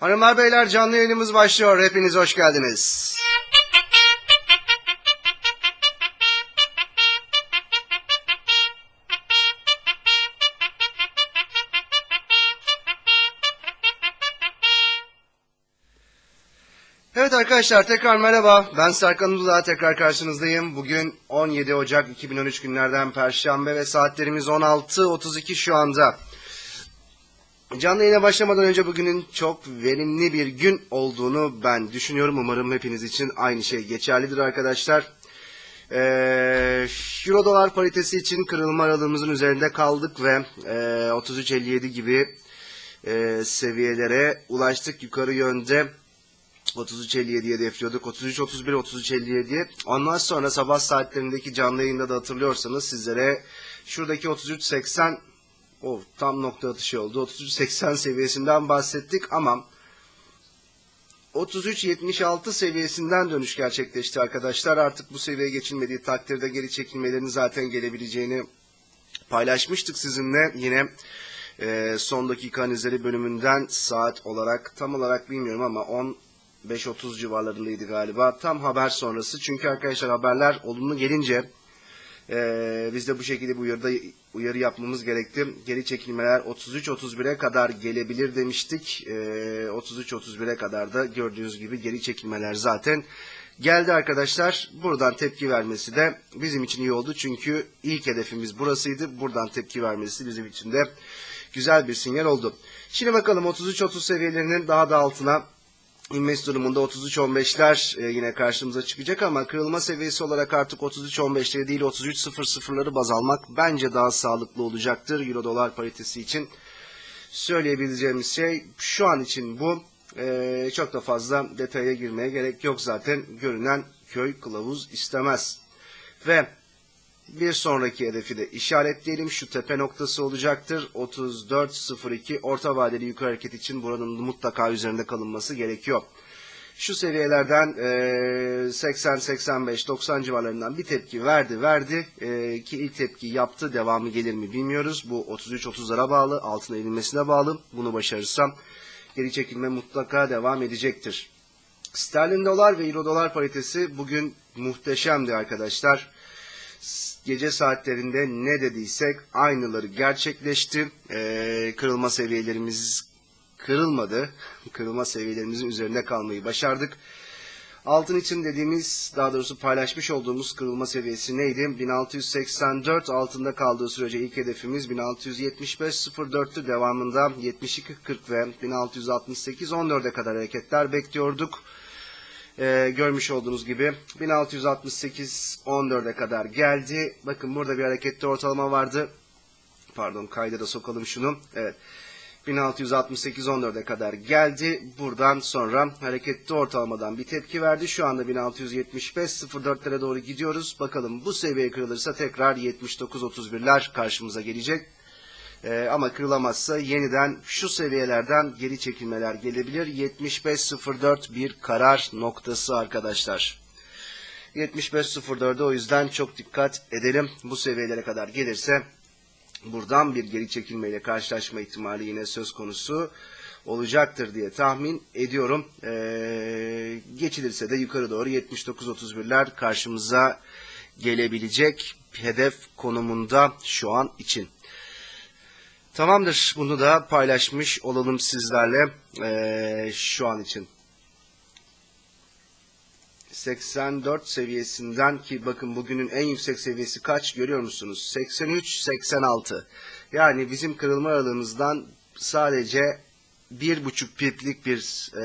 Hanımlar beyler canlı yayınımız başlıyor. Hepiniz hoş geldiniz. Evet arkadaşlar tekrar merhaba. Ben Serkan Uludağ tekrar karşınızdayım. Bugün 17 Ocak 2013 günlerden Perşembe ve saatlerimiz 16.32 şu anda. Canlı yayına başlamadan önce bugünün çok verimli bir gün olduğunu ben düşünüyorum. Umarım hepiniz için aynı şey geçerlidir arkadaşlar. Ee, Euro dolar paritesi için kırılma aralığımızın üzerinde kaldık ve e, 33.57 gibi e, seviyelere ulaştık yukarı yönde. 33.57'ye hedefliyorduk. 33.31, 33.57'ye. Ondan sonra sabah saatlerindeki canlı yayında da hatırlıyorsanız sizlere şuradaki 33.80 o tam nokta atışı oldu. 33.80 seviyesinden bahsettik ama 33.76 seviyesinden dönüş gerçekleşti arkadaşlar. Artık bu seviyeye geçilmediği takdirde geri çekilmelerin zaten gelebileceğini paylaşmıştık sizinle. Yine e, son dakika analizleri bölümünden saat olarak tam olarak bilmiyorum ama 10 5.30 civarlarındaydı galiba. Tam haber sonrası. Çünkü arkadaşlar haberler olumlu gelince ee, biz de bu şekilde bu uyarıda uyarı yapmamız gerekti. Geri çekilmeler 33-31'e kadar gelebilir demiştik. Ee, 33-31'e kadar da gördüğünüz gibi geri çekilmeler zaten geldi arkadaşlar. Buradan tepki vermesi de bizim için iyi oldu. Çünkü ilk hedefimiz burasıydı. Buradan tepki vermesi bizim için de güzel bir sinyal oldu. Şimdi bakalım 33-30 seviyelerinin daha da altına İnmesi durumunda 33-15'ler e, yine karşımıza çıkacak ama kırılma seviyesi olarak artık 33-15'leri değil 33-00'ları baz almak bence daha sağlıklı olacaktır Euro dolar paritesi için. Söyleyebileceğimiz şey şu an için bu. E, çok da fazla detaya girmeye gerek yok zaten. Görünen köy kılavuz istemez. Ve bir sonraki hedefi de işaretleyelim. Şu tepe noktası olacaktır. 34.02 orta vadeli yukarı hareket için buranın mutlaka üzerinde kalınması gerekiyor. Şu seviyelerden e, 80, 85, 90 civarlarından bir tepki verdi, verdi E, ki ilk tepki yaptı. Devamı gelir mi bilmiyoruz. Bu 33-30'lara bağlı, altına inilmesine bağlı. Bunu başarırsam geri çekilme mutlaka devam edecektir. Sterlin dolar ve euro dolar paritesi bugün muhteşemdi arkadaşlar gece saatlerinde ne dediysek aynıları gerçekleşti. Ee, kırılma seviyelerimiz kırılmadı. Kırılma seviyelerimizin üzerinde kalmayı başardık. Altın için dediğimiz, daha doğrusu paylaşmış olduğumuz kırılma seviyesi neydi? 1684 altında kaldığı sürece ilk hedefimiz 1675.04'tü. Devamında 72.40 ve 1668.14'e kadar hareketler bekliyorduk. Ee, görmüş olduğunuz gibi 1668 14'e kadar geldi. Bakın burada bir hareketli ortalama vardı. Pardon kayda da sokalım şunu. Evet. 1668 14'e kadar geldi. Buradan sonra hareketli ortalamadan bir tepki verdi. Şu anda 1675 04'lere doğru gidiyoruz. Bakalım bu seviye kırılırsa tekrar 79 31'ler karşımıza gelecek. Ee, ama kırılamazsa yeniden şu seviyelerden geri çekilmeler gelebilir. 75.04 bir karar noktası arkadaşlar. 75.04'de o yüzden çok dikkat edelim. Bu seviyelere kadar gelirse buradan bir geri çekilmeyle karşılaşma ihtimali yine söz konusu olacaktır diye tahmin ediyorum. Ee, geçilirse de yukarı doğru 79.31'ler karşımıza gelebilecek hedef konumunda şu an için. Tamamdır. Bunu da paylaşmış olalım sizlerle ee, şu an için. 84 seviyesinden ki bakın bugünün en yüksek seviyesi kaç görüyor musunuz? 83-86. Yani bizim kırılma aralığımızdan sadece bir buçuk piplik bir e,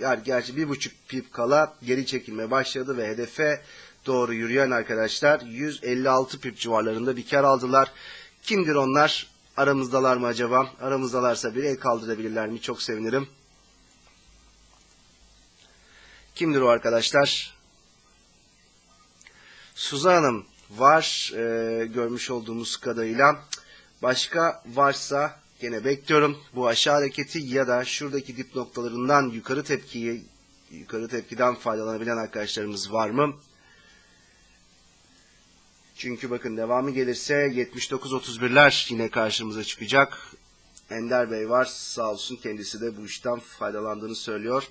yani gerçi bir buçuk pip kala geri çekilme başladı ve hedefe doğru yürüyen arkadaşlar 156 pip civarlarında bir kar aldılar. Kimdir onlar? Aramızdalar mı acaba? Aramızdalarsa bir el kaldırabilirler mi? Çok sevinirim. Kimdir o arkadaşlar? Suzan Hanım var e, görmüş olduğumuz kadarıyla. Başka varsa gene bekliyorum. Bu aşağı hareketi ya da şuradaki dip noktalarından yukarı tepkiyi yukarı tepkiden faydalanabilen arkadaşlarımız var mı? Çünkü bakın devamı gelirse 79-31'ler yine karşımıza çıkacak. Ender Bey var. Sağ olsun kendisi de bu işten faydalandığını söylüyor.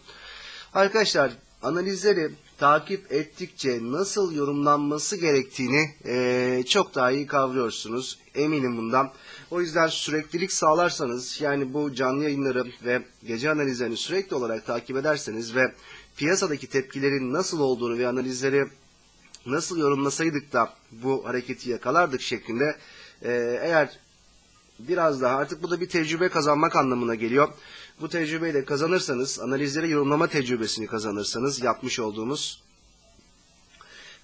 Arkadaşlar analizleri takip ettikçe nasıl yorumlanması gerektiğini eee, çok daha iyi kavruyorsunuz. Eminim bundan. O yüzden süreklilik sağlarsanız yani bu canlı yayınları ve gece analizlerini sürekli olarak takip ederseniz ve piyasadaki tepkilerin nasıl olduğunu ve analizleri nasıl yorumlasaydık da bu hareketi yakalardık şeklinde eee, eğer biraz daha artık bu da bir tecrübe kazanmak anlamına geliyor. Bu tecrübeyi de kazanırsanız, analizleri yorumlama tecrübesini kazanırsanız yapmış olduğumuz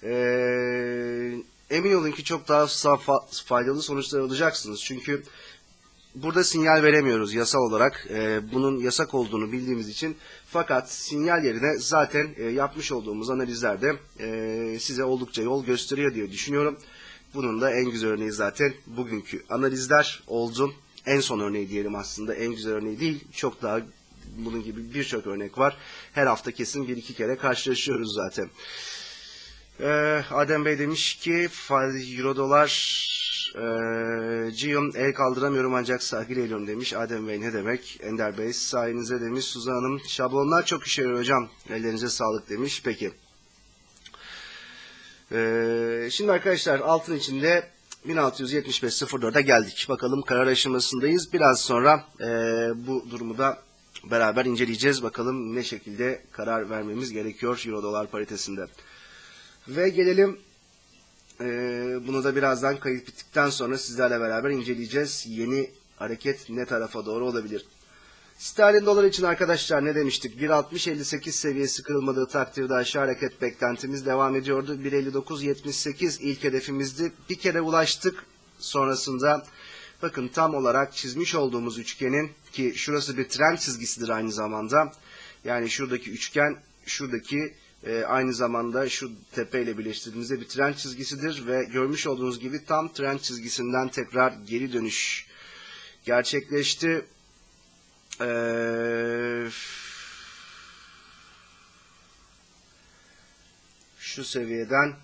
eee, emin olun ki çok daha fa- faydalı sonuçlar alacaksınız. Çünkü burada sinyal veremiyoruz yasal olarak. Eee, bunun yasak olduğunu bildiğimiz için. Fakat sinyal yerine zaten eee, yapmış olduğumuz analizlerde eee, size oldukça yol gösteriyor diye düşünüyorum. Bunun da en güzel örneği zaten bugünkü analizler oldu. En son örneği diyelim aslında. En güzel örneği değil. Çok daha bunun gibi birçok örnek var. Her hafta kesin bir iki kere karşılaşıyoruz zaten. Ee, Adem Bey demiş ki Euro dolar ee, Cion el kaldıramıyorum ancak sahil eğiliyorum demiş. Adem Bey ne demek? Ender Bey sayenizde demiş. Suzan Hanım şablonlar çok işe yarıyor hocam. Ellerinize sağlık demiş. Peki. Ee, şimdi arkadaşlar altın içinde 1675.04'e geldik. Bakalım karar aşamasındayız. Biraz sonra e, bu durumu da beraber inceleyeceğiz. Bakalım ne şekilde karar vermemiz gerekiyor Euro dolar paritesinde. Ve gelelim e, bunu da birazdan kayıt bittikten sonra sizlerle beraber inceleyeceğiz. Yeni hareket ne tarafa doğru olabilir? Sterlin dolar için arkadaşlar ne demiştik? 1.60-58 seviyesi kırılmadığı takdirde aşağı hareket beklentimiz devam ediyordu. 1.59-78 ilk hedefimizdi. Bir kere ulaştık. Sonrasında bakın tam olarak çizmiş olduğumuz üçgenin ki şurası bir trend çizgisidir aynı zamanda. Yani şuradaki üçgen şuradaki e, aynı zamanda şu tepeyle birleştirdiğimizde bir trend çizgisidir ve görmüş olduğunuz gibi tam trend çizgisinden tekrar geri dönüş gerçekleşti. Ee, şu seviyeden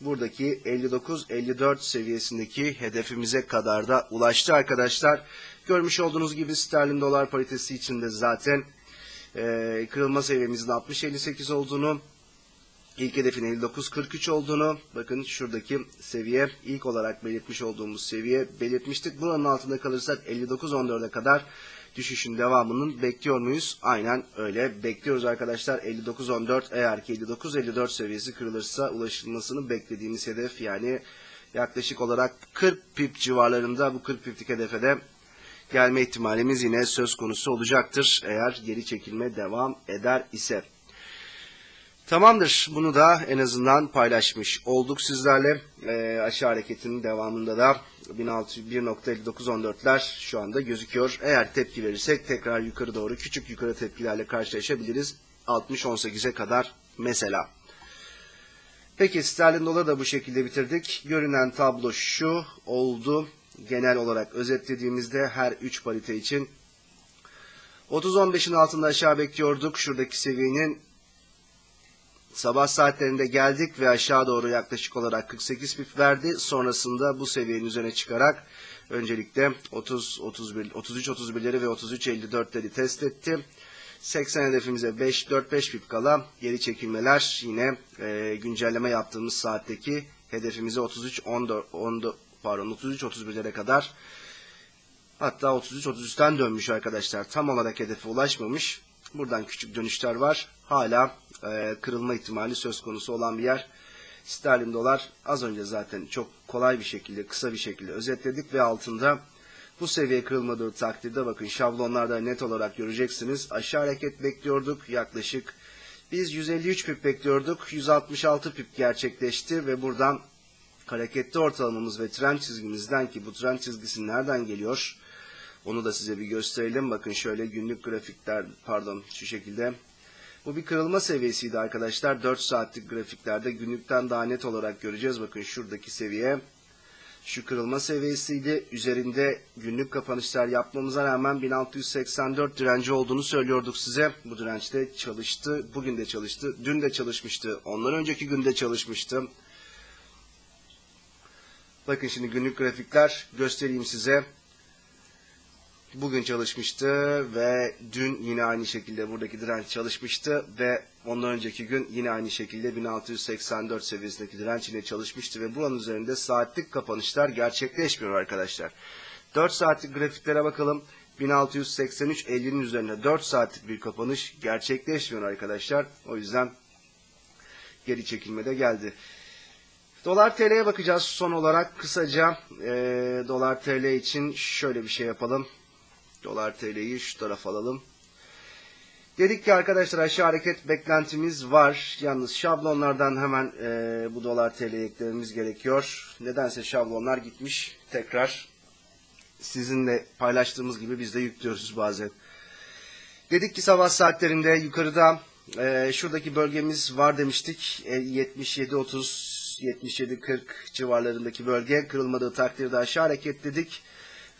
buradaki 59-54 seviyesindeki hedefimize kadar da ulaştı arkadaşlar. Görmüş olduğunuz gibi sterlin dolar paritesi içinde zaten e, kırılma seviyemizin 60-58 olduğunu İlk hedefin 59.43 olduğunu bakın şuradaki seviye ilk olarak belirtmiş olduğumuz seviye belirtmiştik. Buranın altında kalırsak 59.14'e kadar düşüşün devamının bekliyor muyuz? Aynen öyle bekliyoruz arkadaşlar. 59.14 eğer ki 59.54 seviyesi kırılırsa ulaşılmasını beklediğimiz hedef yani yaklaşık olarak 40 pip civarlarında bu 40 piplik hedefe de gelme ihtimalimiz yine söz konusu olacaktır. Eğer geri çekilme devam eder ise. Tamamdır. Bunu da en azından paylaşmış olduk sizlerle. E, aşağı hareketinin devamında da 1.5914'ler şu anda gözüküyor. Eğer tepki verirsek tekrar yukarı doğru küçük yukarı tepkilerle karşılaşabiliriz. 60-18'e kadar mesela. Peki sterlin doları da bu şekilde bitirdik. Görünen tablo şu oldu. Genel olarak özetlediğimizde her 3 parite için 30-15'in altında aşağı bekliyorduk. Şuradaki seviyenin Sabah saatlerinde geldik ve aşağı doğru yaklaşık olarak 48 pip verdi. Sonrasında bu seviyenin üzerine çıkarak öncelikle 30 31 33 31'leri ve 33 54'leri test etti. 80 hedefimize 5 4 5 pip kala geri çekilmeler yine e, güncelleme yaptığımız saatteki hedefimize 33 14 14 pardon 33 31'lere kadar hatta 33 33'ten dönmüş arkadaşlar. Tam olarak hedefe ulaşmamış. Buradan küçük dönüşler var. Hala e, kırılma ihtimali söz konusu olan bir yer. Sterlin dolar az önce zaten çok kolay bir şekilde, kısa bir şekilde özetledik ve altında bu seviye kırılmadığı takdirde bakın şablonlarda net olarak göreceksiniz. Aşağı hareket bekliyorduk yaklaşık. Biz 153 pip bekliyorduk. 166 pip gerçekleşti ve buradan hareketli ortalamamız ve trend çizgimizden ki bu trend çizgisi nereden geliyor? Onu da size bir gösterelim. Bakın şöyle günlük grafikler pardon şu şekilde. Bu bir kırılma seviyesiydi arkadaşlar. 4 saatlik grafiklerde günlükten daha net olarak göreceğiz. Bakın şuradaki seviye şu kırılma seviyesiydi. Üzerinde günlük kapanışlar yapmamıza rağmen 1684 direnci olduğunu söylüyorduk size. Bu dirençte çalıştı. Bugün de çalıştı. Dün de çalışmıştı. Ondan önceki günde çalışmıştı. Bakın şimdi günlük grafikler göstereyim size. bugün çalışmıştı ve dün yine aynı şekilde buradaki direnç çalışmıştı ve ondan önceki gün yine aynı şekilde 1684 seviyesindeki direnç yine çalışmıştı ve buranın üzerinde saatlik kapanışlar gerçekleşmiyor arkadaşlar. 4 saatlik grafiklere bakalım. 1683 50'nin üzerinde 4 saatlik bir kapanış gerçekleşmiyor arkadaşlar. O yüzden geri çekilmede geldi. Dolar TL'ye bakacağız son olarak kısaca e, dolar TL için şöyle bir şey yapalım. Dolar TL'yi şu tarafa alalım. Dedik ki arkadaşlar aşağı hareket beklentimiz var. Yalnız şablonlardan hemen e, bu dolar TL'ye eklememiz gerekiyor. Nedense şablonlar gitmiş. Tekrar sizinle paylaştığımız gibi biz de yüklüyoruz bazen. Dedik ki sabah saatlerinde yukarıda e, şuradaki bölgemiz var demiştik. E, 77.30 77.40 civarlarındaki bölge kırılmadığı takdirde aşağı hareketledik.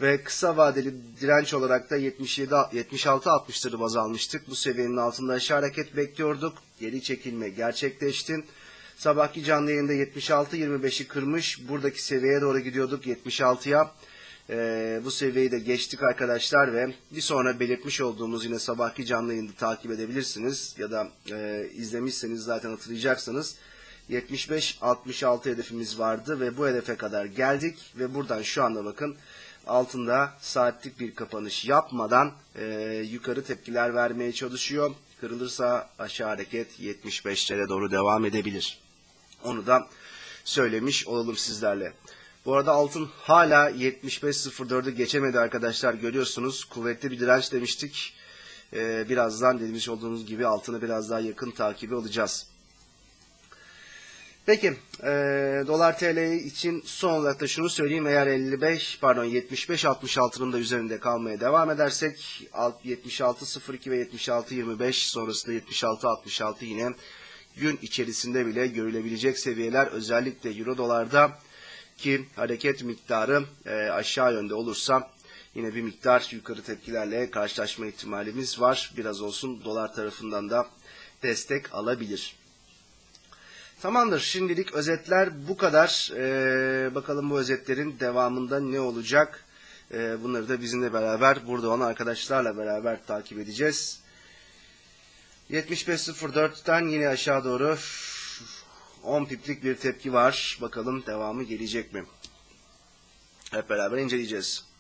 Ve kısa vadeli direnç olarak da 77 76-60'ları baz almıştık. Bu seviyenin altında aşağı hareket bekliyorduk. Geri çekilme gerçekleşti. Sabahki canlı yayında 76-25'i kırmış. Buradaki seviyeye doğru gidiyorduk 76'ya. Ee, bu seviyeyi de geçtik arkadaşlar ve bir sonra belirtmiş olduğumuz yine sabahki canlı yayını takip edebilirsiniz. Ya da e, izlemişseniz zaten hatırlayacaksınız. 75-66 hedefimiz vardı ve bu hedefe kadar geldik ve buradan şu anda bakın altında saatlik bir kapanış yapmadan e, yukarı tepkiler vermeye çalışıyor. Kırılırsa aşağı hareket 75'lere doğru devam edebilir. Onu da söylemiş olalım sizlerle. Bu arada altın hala 75.04'ü geçemedi arkadaşlar görüyorsunuz. Kuvvetli bir direnç demiştik. Ee, birazdan dediğimiz olduğunuz gibi altını biraz daha yakın takibi alacağız. Peki e, dolar TL için son olarak da şunu söyleyeyim. Eğer 55 pardon 75-66'nın da üzerinde kalmaya devam edersek 76.02 ve 76.25 sonrasında 76.66 yine gün içerisinde bile görülebilecek seviyeler özellikle euro dolarda ki hareket miktarı e, aşağı yönde olursa yine bir miktar yukarı tepkilerle karşılaşma ihtimalimiz var. Biraz olsun dolar tarafından da destek alabilir. Tamamdır. Şimdilik özetler bu kadar. Ee, bakalım bu özetlerin devamında ne olacak? Ee, bunları da bizimle beraber burada olan arkadaşlarla beraber takip edeceğiz. 75.04'ten yine aşağı doğru 10 piplik bir tepki var. Bakalım devamı gelecek mi? Hep beraber inceleyeceğiz.